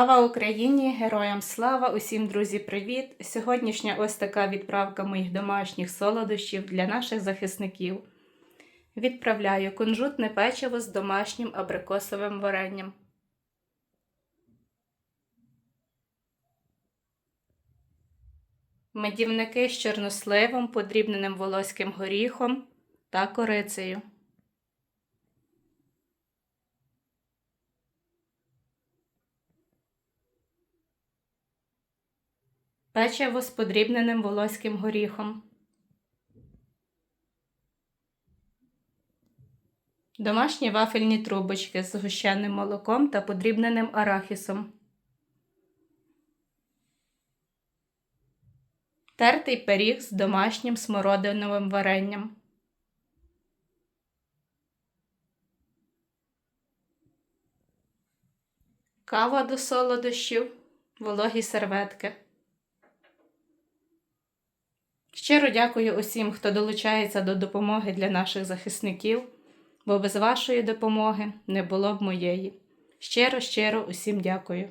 Слава Україні! Героям слава! Усім друзі, привіт! Сьогоднішня ось така відправка моїх домашніх солодощів для наших захисників. Відправляю кунжутне печиво з домашнім абрикосовим варенням. Медівники з чорносливом, подрібненим волоським горіхом та корицею. Печиво з подрібненим волоським горіхом. Домашні вафельні трубочки з згущеним молоком та подрібненим арахісом. Тертий пиріг з домашнім смородиновим варенням. Кава до солодощів, вологі серветки. Щиро дякую усім, хто долучається до допомоги для наших захисників, бо без вашої допомоги не було б моєї. Щиро, щиро усім дякую.